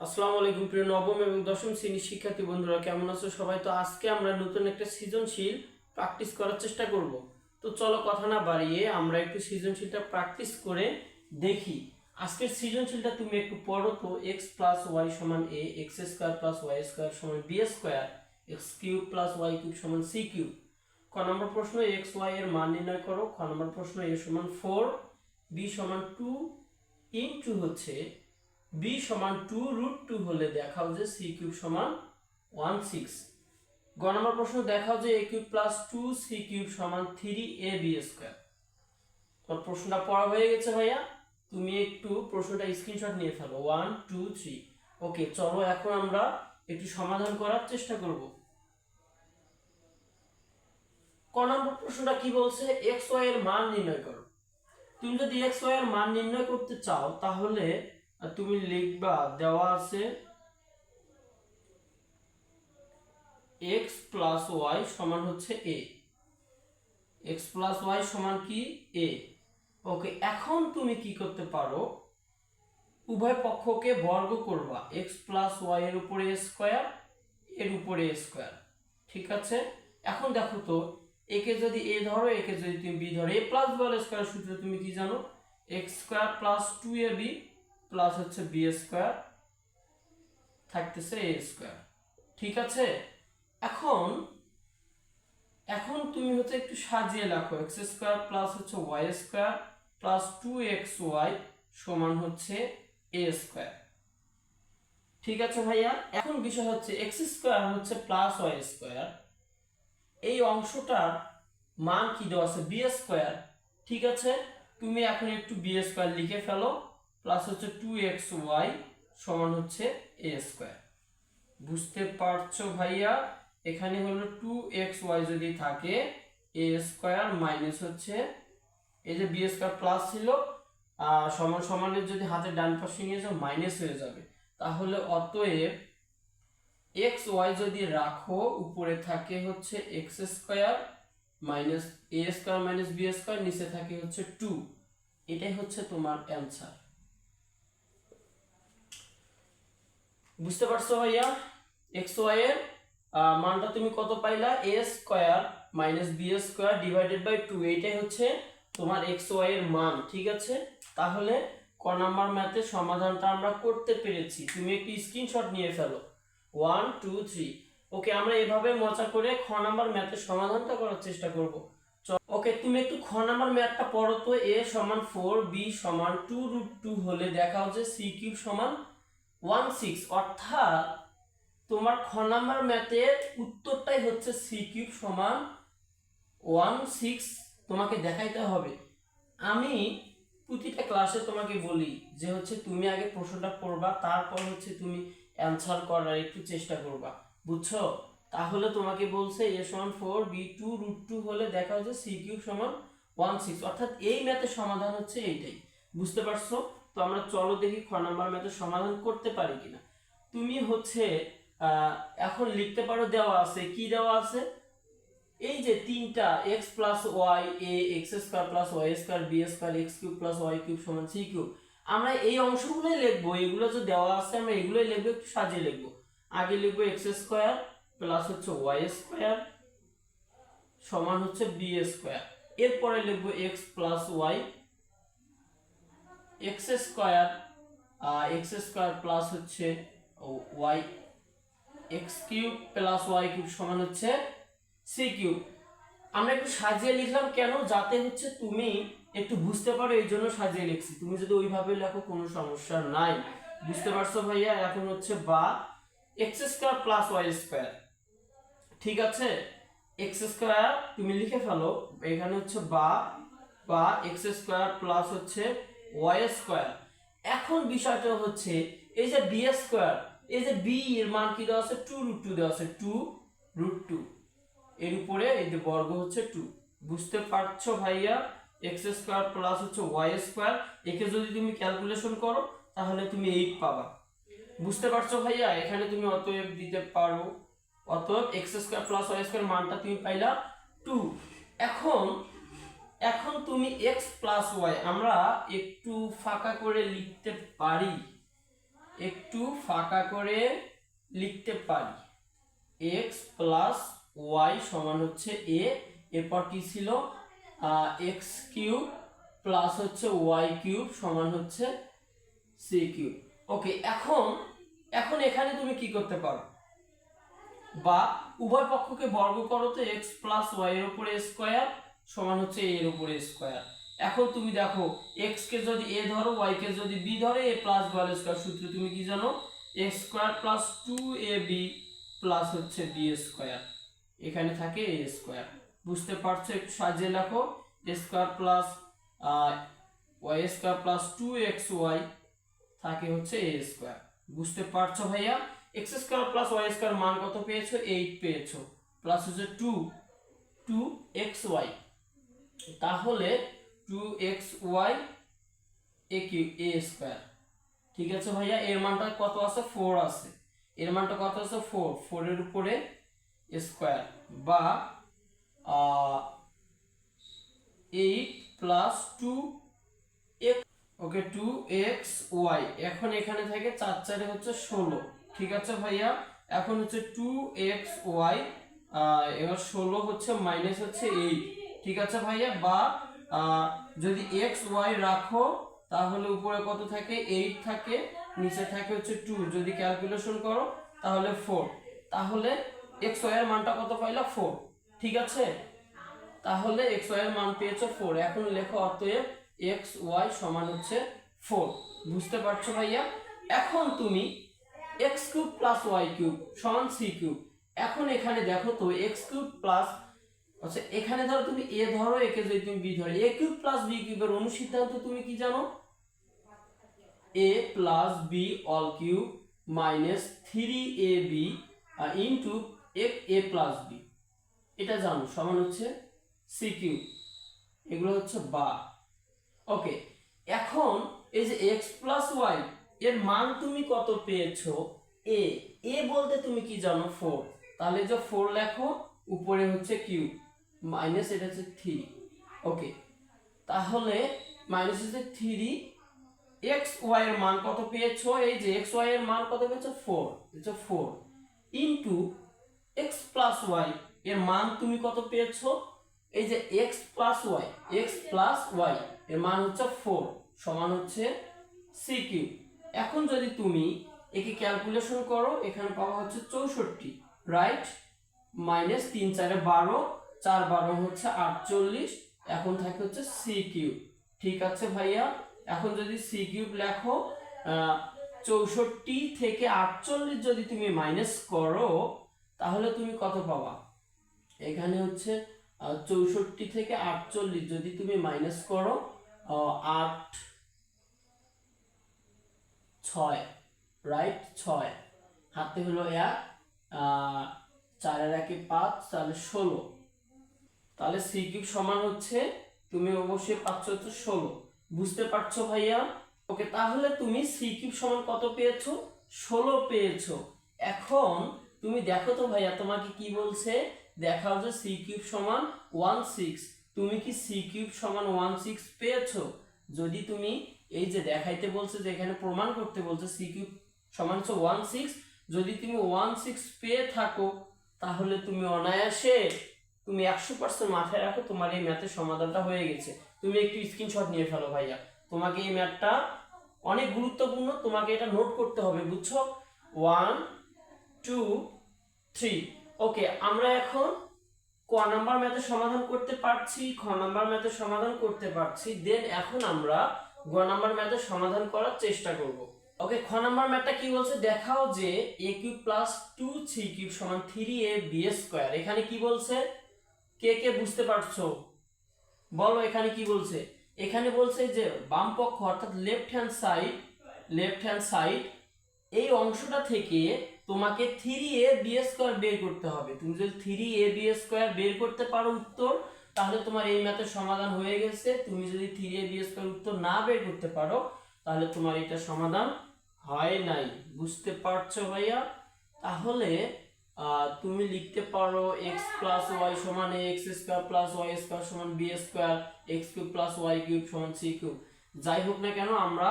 আসসালামু আলাইকুম, প্রিয় নবম এবং দশম শ্রেণির শিক্ষার্থী বন্ধুরা, কেমন আছো সবাই? তো আজকে আমরা নতুন একটা সৃজনশীল প্র্যাকটিস করার চেষ্টা করব। তো চলো কথা না বাড়িয়ে আমরা একটু সৃজনশীলটা প্র্যাকটিস করে দেখি। আজকের সৃজনশীলটা তুমি একটু পড়ো তো এক্স প্লাস ওয়াই সমান A X square plus Y square সমান B square X cube plus Y cube সমান সি কিউব ক নম্বর প্রশ্ন এক্স ওয়াই এর মান নির্ণয় করো। খ নম্বর প্রশ্ন এ সমান ফোর বি সমান টু ইন্টু হচ্ছে বি সমান টু রুট টু হলে দেখাও যে সি কিউব সমান ওয়ান সিক্স গ নম্বর প্রশ্ন দেখাও যে A cube plus two C cube সমান থ্রি এ বি স্কোয়ার তোর প্রশ্নটা পড়া হয়ে গেছে ভাইয়া। তুমি একটু প্রশ্নটা স্ক্রিনশট নিয়ে ফেলো। ওয়ান টু থ্রি ওকে চলো এখন আমরা একটু সমাধান করার চেষ্টা করব। ক নম্বর প্রশ্নটা কি বলছে? এক্স ওয়াই এর মান নির্ণয় করো। তুমি যদি এক্স ওয়াই এর মান নির্ণয় করতে চাও, তাহলে আহ, তুমি লিখবা দেওয়া আছে এক্স প্লাস ওয়াই সমান হচ্ছে এ এক্স প্লাস ওয়াই সমান কি? এ ওকে এখন তুমি কি করতে পারো? উভয় পক্ষকে বর্গ করবা এক্স প্লাস ওয়াই এর উপরে স্কোয়ার এর উপরে স্কোয়ার ঠিক আছে? এখন দেখো তো একে যদি এ ধরো একে যদি তুমি বি ধরো এ প্লাস বি স্কোয়ার সূত্র তুমি কি জানো? X square plus two a b plus হচ্ছে বি স্কোয়ার থাকতেছে এ স্কোয়ার ঠিক আছে? এখন এখন তুমি হচ্ছে একটু সাজিয়ে লেখো এক্স স্কোয়ার প্লাস হচ্ছে y square plus two x y সমান হচ্ছে এ স্কোয়ার ঠিক আছে ভাইয়া? এখন বিষয় হচ্ছে এক্স স্কোয়ার হচ্ছে প্লাস ওয়াই স্কোয়ার এই অংশটার মান কি দেওয়া আছে? বি স্কোয়ার ঠিক আছে? তুমি এখন একটু বি স্কোয়ার লিখে ফেলো। প্লাস হচ্ছে টু এক্স ওয়াই সমান হচ্ছে এ স্কোয়ার বুঝতে পারছ ভাইয়া? এখানে হলো টু এক্স ওয়াই যদি থাকে এ স্কোয়ার মাইনাস হচ্ছে, এই যে বি স্কোয়ার প্লাস ছিল আর সমান সমানের যদি হাতের ডান পাশে নিয়ে যাও মাইনাস হয়ে যাবে। তাহলে অতএব এক্স ওয়াই যদি রাখো, উপরে থাকে হচ্ছে x square minus a square minus b square নিচে থাকে হচ্ছে টু এটাই হচ্ছে তোমার অ্যান্সার বুঝতে পারছ ভাইয়া? এক্স ওয়াই এর মানটা তুমি কত পাইলা? A square minus b square divided by two এইটাই হচ্ছে তোমার এক্স ওয়াই এর মান, ঠিক আছে? তাহলে ক নাম্বার ম্যাথের সমাধানটা আমরা করতে পেরেছি। তুমি একটি স্ক্রিনশট নিয়ে ফেলো। ওয়ান টু থ্রি ওকে আমরা এভাবে মজা করে খ নাম্বার ম্যাথের সমাধানটা করার চেষ্টা করব। ওকে তুমি একটু খ নাম্বার ম্যাথটা পড়ো তো। এ সমান ফোর বি সমান টু রুট টু হলে দেখা হচ্ছে সি কিউব সমান ওয়ান সিক্স, অর্থাৎ তোমার খ নাম্বার ম্যাথের উত্তরটাই হচ্ছে সি কিউব সমান ওয়ান সিক্স তোমাকে দেখাইতে হবে। আমি প্রতিটা ক্লাসে তোমাকে বলি যে হচ্ছে তুমি আগে প্রশ্নটা পড়বা, তারপর হচ্ছে তুমি অ্যান্সার করার একটু চেষ্টা করবা, বুঝছ? তাহলে তোমাকে বলছে এ সমান four b two root two হলে দেখা হচ্ছে সি কিউব সমান ওয়ান সিক্স অর্থাৎ এই ম্যাথের সমাধান হচ্ছে এইটাই, বুঝতে পারছ? তো আমরা চলো দেখি খ নাম্বার ম্যাথের সমাধান করতে পারি কিনা। তুমি হচ্ছে এখন লিখতে পারো দেওয়া আছে, কি দেওয়া আছে? এই যে তিনটা x plus y a x square plus y square b square x cube plus y cube সমান সি কিউব আমরা এই অংশগুলোই লিখব, এগুলো যে দেওয়া আছে, আমরা এগুলোই লিখব, একটু সাজিয়ে লিখব। আগে লিখব এক্স স্কোয়ার প্লাস হচ্ছে ওয়াই স্কোয়ার সমান হচ্ছে বি স্কোয়ার এরপরে লিখব x plus y x square x square plus হচ্ছে y x cube plus y cube সমান হচ্ছে সি কিউব আমরা একটু সাজিয়ে লিখলাম কেন? যাতে হচ্ছে তুমি একটু বুঝতে পারো, এই জন্য সাজিয়ে লিখছি। তুমি যদি ওইভাবে লেখো, কোনো সমস্যা নাই। বুঝতে পারছ ভাইয়া? এখন হচ্ছে বা x square plus y square ঠিক আছে? এক্স স্কোয়ার তুমি লিখে ফেলো। এখানে হচ্ছে বা বা এক্স স্কোয়ার প্লাস হচ্ছে ওয়াই স্কোয়ার। এখন বিষয়টা হচ্ছে, এই যে বি স্কোয়ার, এই যে বি এর মান কি দেওয়া আছে? টু রুট টু দেওয়া আছে। টু রুট টু এর উপরে এই যে বর্গ হচ্ছে টু বুঝতে পারছ ভাইয়া? এক্স স্কোয়ার প্লাস হচ্ছে ওয়াই স্কোয়ার। একে যদি তুমি ক্যালকুলেশন করো, তাহলে তুমি এইট পাবা। বুঝতে পারছ ভাইয়া? এখানে তুমি অতএব দিতে পারো। অতএব x square plus y square মানটা তুমি পাইলা টু এখন এখন তুমি এক্স প্লাস ওয়াই আমরা একটু ফাঁকা করে লিখতে পারি। একটু ফাঁকা করে লিখতে পারি। এক্স প্লাস ওয়াই সমান হচ্ছে এ এরপর কি ছিল? এক্স কিউব প্লাস হচ্ছে ওয়াই কিউব সমান হচ্ছে সি কিউব ওকে এখন এখন এখানে তুমি কি করতে পারো? বা উভয় পক্ষকে বর্গ করো তো এক্স প্লাস ওয়াই এর উপরে স্কোয়ার সমান হচ্ছে এর উপরে স্কোয়ার এখন তুমি দেখো এক্স কে যদি এ ধরো ওয়াই কে যদি বি ধরে এ প্লাস বি স্কোয়ার সূত্র তুমি কি জানো? X square plus two a b plus হচ্ছে বি স্কোয়ার এখানে থাকে এ স্কোয়ার বুঝতে পারছ একটু সাজিয়ে লেখো a square plus y square plus two x y থাকে হচ্ছে এ স্কোয়ার বুঝতে পারছ ভাইয়া? X square plus y square মান কত পেয়েছ? এইট পেয়েছ। প্লাস হচ্ছে টু টু এক্স ওয়াই তাহলে two x y a cube a square ঠিক আছে ভাইয়া? এর মানটা কত আছে? ফোর আছে। এর মানটা কত আছে? ফোর ফোরের উপরে স্কোয়ার বা eight plus two okay two x y এখন এখানে থাকে চার চারে হচ্ছে ষোলো। ঠিক আছে ভাইয়া? এখন হচ্ছে টু এক্স ওয়াই এবার ষোলো হচ্ছে মাইনাস হচ্ছে এইট ঠিক আছে ভাইয়া? বা যদি এক্স ওয়াই রাখো, তাহলে উপরে কত থাকে? এইট থাকে, নিচে থাকে হচ্ছে টু যদি ক্যালকুলেশন করো, তাহলে ফোর তাহলে এক্স ওয়াই এর মানটা কত পাইলা? ফোর ঠিক আছে? তাহলে এক্স ওয়াই এর মান পেয়েছ ফোর এখন লেখো অতএব এক্স ওয়াই সমান হচ্ছে ফোর বুঝতে পারছ ভাইয়া? এখন তুমি x cube plus y cube সমান সি কিউব এখন এখানে দেখো তো এক্স কিউব প্লাস আচ্ছা এখানে ধরো তুমি এ ধরো, একে যদি তুমি বি ধরো, এ কিউব প্লাস বি কিউবের অনুসিদ্ধান্ত তুমি কি জানো? A plus b all cube minus three a b into a plus b. এটা জানো, সমান হচ্ছে সি কিউব। এগুলো হচ্ছে বা। ওকে, এখন এই যে এক্স প্লাস ওয়াই, এর মান তুমি কত পেয়েছ? এ। এ বলতে তুমি কি জানো? ফোর। তাহলে যে ফোর লেখো, উপরে হচ্ছে কিউ মাইনাস এটা হচ্ছে থ্রি ওকে তাহলে মাইনাস হচ্ছে থ্রি এক্স ওয়াই এর মান কত পেয়েছ? এই যে এক্স ওয়াই এর মান কত পেয়েছ? ফোর হচ্ছে four into x plus y এর মান তুমি কত পেয়েছ? এই যে x plus y x plus y এর মান হচ্ছে ফোর সমান হচ্ছে সি কিউ এখন যদি তুমি একে ক্যালকুলেশন করো, এখানে পাওয়া হচ্ছে চৌষট্টি রাইট মাইনাস তিন চারে বারো চার বারো হচ্ছে আটচল্লিশ, এখন থাকে হচ্ছে সি কিউব ঠিক আছে ভাইয়া? এখন যদি সি কিউব লেখো চৌষট্টি থেকে আটচল্লিশ যদি তুমি মাইনাস করো, তাহলে তুমি কত পাবা? এখানে হচ্ছে চৌষট্টি থেকে আটচল্লিশ যদি তুমি মাইনাস করো আট, ছয় রাইট ছয়। হাতে হলো এক চারের একে পাঁচ, তাহলে ষোলো। তাহলে সি কিউব সমান হচ্ছে তুমি অবশ্যই পাচ্ছ হচ্ছে ষোলো। বুঝতে পারছ ভাইয়া? ওকে তাহলে তুমি সি কিউব সমান কত পেয়েছ? ষোলো পেয়েছ। এখন তুমি দেখো তো ভাইয়া, তোমাকে কি বলছে? দেখাও যে সি কিউব সমান ওয়ান সিক্স তুমি কি সি কিউব সমান ওয়ান সিক্স পেয়েছ? যদি তুমি এই যে দেখাইতে বলছে যে এখানে প্রমাণ করতে বলছে সি কিউব সমান হচ্ছে ওয়ান সিক্স যদি তুমি ওয়ান সিক্স পেয়ে থাকো, তাহলে তুমি অনায়াসে তুমি একশো পার্সেন্ট মাথায় রাখো, তোমার এই ম্যাথের সমাধানটা হয়ে গেছে। তুমি একটু স্ক্রিনশট নিয়ে ফেলো ভাইয়া। তোমাকে এই ম্যাথটা অনেক গুরুত্বপূর্ণ, তোমাকে এটা নোট করতে হবে, বুঝছ? ওয়ান টু থ্রি ওকে আমরা এখন ক নাম্বার ম্যাথের সমাধান করতে পারছি, খ নাম্বার ম্যাথের সমাধান করতে পারছি দেন এখন আমরা গ নাম্বার ম্যাথের সমাধান করার চেষ্টা করব। ওকে খ নাম্বার ম্যাথটা কি বলছে? দেখাও যে a cube plus two three cube সমান থ্রি এ বি স্কোয়ার এখানে কি বলছে? কে কে বুঝতে পারছ? বলো এখানে কি বলছে? এখানে বলছে যে বাম পক্ষ অর্থাৎ left hand side left hand side এই অংশটা থেকে তোমাকে থ্রি এ বি স্কোয়ার বের করতে হবে। তুমি যদি থ্রি এ বি স্কোয়ার বের করতে পারো উত্তর, তাহলে তোমার এই ম্যাথের সমাধান হয়ে গেছে। তুমি যদি থ্রি এ বি স্কোয়ার উত্তর না বের করতে পারো, তাহলে তোমার এটা সমাধান হয় নাই। বুঝতে পারছ ভাইয়া? তাহলে তুমি লিখতে পারো এক্স প্লাস ওয়াই সমান x square plus y square সমান b square x cube plus y cube সমান সি কিউব যাই হোক না কেন, আমরা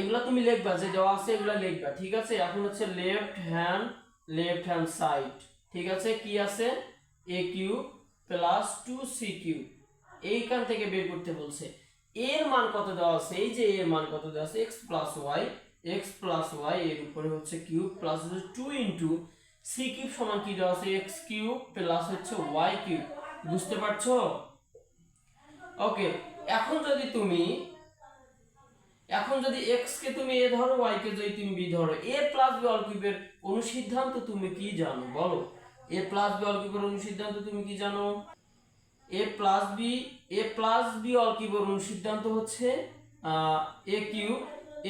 এগুলা তুমি লিখবা, যে দেওয়া আছে এগুলা লিখবা, ঠিক আছে? এখন হচ্ছে left hand left hand side ঠিক আছে? কি আছে? A cube plus two c cube এইখান থেকে বের করতে বলছে। এর মান কত দেওয়া আছে? এই যে এর মান কত দেওয়া আছে? X plus y x plus y এর উপরে হচ্ছে cube plus two into c cube সমান কি দেওয়া আছে? এক্স কিউব প্লাস হচ্ছে কিউব বুঝতে পারছ? ওকে এখন যদি তুমি, এখন যদি কে তুমি ধরো কে যদি তুমি ধরো প্লাস অল কিউবের অনুসিদ্ধান্ত তুমি কি জানো? বলো। এ প্লাস বি অল কিউবের অনুসিদ্ধান্ত তুমি কি জানো? A plus b a plus b all কিউবের অনুসিদ্ধান্ত হচ্ছে a cube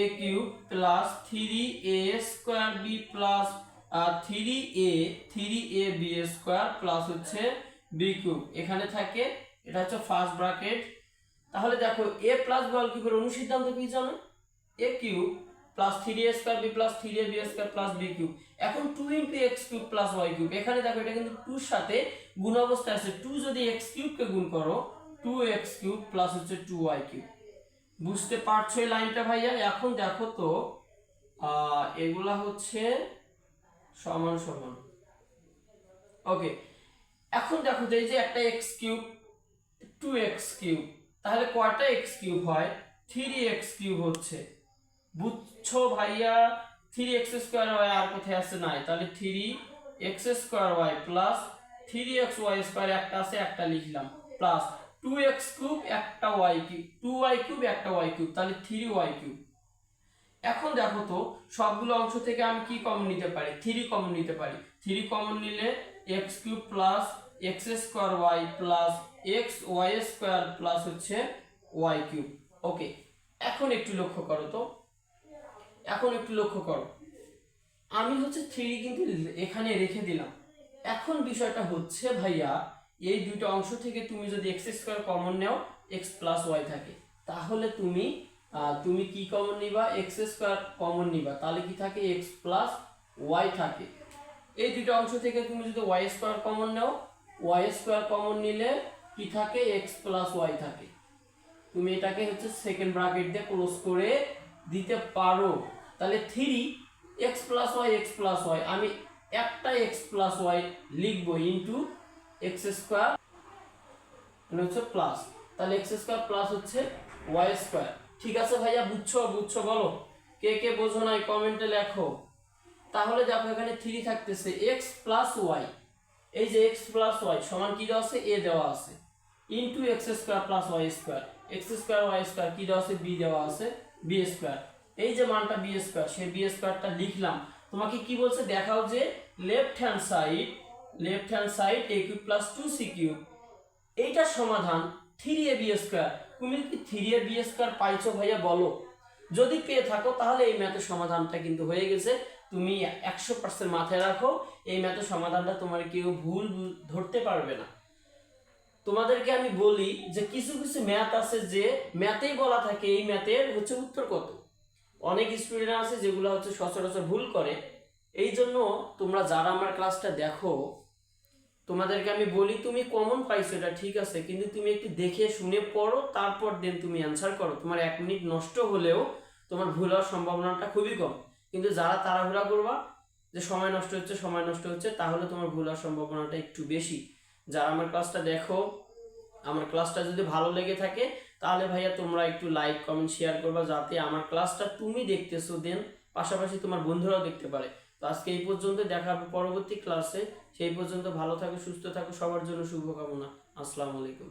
a cube plus three a square b plus three a three a b square plus হচ্ছে বি কিউব এখানে থাকে, এটা হচ্ছে ফার্স্ট ব্র্যাকেট তাহলে দেখো এ প্লাস বি অল কিউবের অনুসিদ্ধান্ত কি জানো? A cube plus three a square b plus three a b square plus b cube এখন two into x cube plus y cube এখানে দেখো, এটা কিন্তু টুর সাথে গুণ অবস্থায় আছে। টু যদি এক্স কিউবকে গুণ করো টু এক্স কিউব প্লাস হচ্ছে টু ওয়াই কিউব বুঝতে পারছ এই লাইনটা ভাইয়া? এখন দেখো তো এগুলা হচ্ছে সমান সমান। ওকে এখন দেখো তো এই যে একটা x cube two x cube তাহলে কয়টা এক্স কিউব হয়? থ্রি এক্স কিউব হচ্ছে। বুঝছ ভাইয়া? থ্রি এক্স স্কোয়ার ওয়াই আর কোথায় আছে? নাই। তাহলে three x square y plus three x y square একটা আছে, একটা লিখলাম। প্লাস টু এক্স কিউব একটা y cube two y cube একটা ওয়াই কিউব তাহলে থ্রি ওয়াই কিউব এখন দেখো তো, সবগুলো অংশ থেকে আমি কি কমন নিতে পারি? থ্রি কমন নিতে পারি। থ্রি কমন নিলে x cube plus x square y plus x y square plus হচ্ছে ওয়াই কিউব ওকে এখন একটু লক্ষ্য করো তো। এখন একটু লক্ষ্য করো। আমি হচ্ছে থ্রি কিন্তু এখানে রেখে দিলাম। এখন বিষয়টা হচ্ছে ভাইয়া, এই দুটো অংশ থেকে তুমি যদি এক্স স্কোয়ার কমন নাও এক্স প্লাস ওয়াই থাকে, তাহলে তুমি তুমি কি কমন নিবা? এক্স স্কোয়ার কমন নিবা। তাহলে কি থাকে? এক্স প্লাস ওয়াই থাকে। এই দুটো অংশ থেকে তুমি যদি ওয়াই স্কোয়ার কমন নাও ওয়াই স্কোয়ার কমন নিলে কি থাকে? এক্স প্লাস ওয়াই থাকে। তুমি এটাকে হচ্ছে সেকেন্ড ব্র্যাকেট দিয়ে ক্লোজ করে দিতে পারো। তাহলে three x plus y x plus y আমি একটা এক্স প্লাস ওয়াই লিখব ইন্টু এক্স স্কোয়ার মানে হচ্ছে প্লাস তাহলে এক্স স্কোয়ার প্লাস হচ্ছে ওয়াই স্কোয়ার ঠিক আছে ভাইয়া, বুঝছ বুঝছ, বলো। কে কে বোঝো নাই, কমেন্টে লেখো। তাহলে দেখো এখানে থ্রি থাকতেছে এক্স প্লাস ওয়াই এই যে এক্স প্লাস ওয়াই সমান কি দেওয়া আছে? এ দেওয়া আছে। Into x square plus y square x square y square কি দেওয়া আছে? বি দেওয়া আছে বি স্কোয়ার এই যে মানটা বি স্কোয়ার সেই বি স্কোয়ারটা লিখলাম। তোমাকে কি বলছে? দেখাও যে left hand side left hand side a cube plus two c cube এইটার সমাধান থ্রি এ বি স্কোয়ার তুমি কি থ্রি এ বি স্কোয়ার পাইছো ভাইয়া বলো। যদি পেয়ে থাকো, তাহলে এই ম্যাথের সমাধানটা কিন্তু হয়ে গেছে। তুমি একশো পার্সেন্ট মাথায় রাখো, এই ম্যাথের সমাধানটা তোমার কেউ ভুল ধরতে পারবে না। তোমাদেরকে আমি বলি যে কিছু কিছু ম্যাথ আছে যে ম্যাথেই বলা থাকে, এই ম্যাথের হচ্ছে উত্তর কত। অনেক স্টুডেন্ট আছে যেগুলো হচ্ছে সচরাচর ভুল করে। এই জন্য তোমরা যারা আমার ক্লাসটা দেখো তোমাদেরকে আমি বলি, তুমি কমন পাইছো, এটা ঠিক আছে, কিন্তু তুমি একটু দেখে শুনে পড়ো, তারপর দেন তুমি অ্যান্সার করো। তোমার এক মিনিট নষ্ট হলেও তোমার ভুল হওয়ার সম্ভাবনাটা খুবই কম। কিন্তু যারা তাড়াহুড়া করবা, যে সময় নষ্ট হচ্ছে, সময় নষ্ট হচ্ছে, তাহলে তোমার ভুল হওয়ার সম্ভাবনাটা একটু বেশি। যারা আমার ক্লাসটা দেখো, আমার ক্লাসটা যদি ভালো লেগে থাকে, তাহলে ভাইয়া তোমরা একটু লাইক কমেন্ট শেয়ার করবা, যাতে আমার ক্লাসটা তুমি দেখতেছো দেন পাশাপাশি তোমার বন্ধুরাও দেখতে পারে। তো আজকে এই পর্যন্ত দেখা হবে পরবর্তী ক্লাসে সেই পর্যন্ত ভালো থাকো, সুস্থ থাকো, সবার জন্য শুভকামনা। আসসালামু আলাইকুম।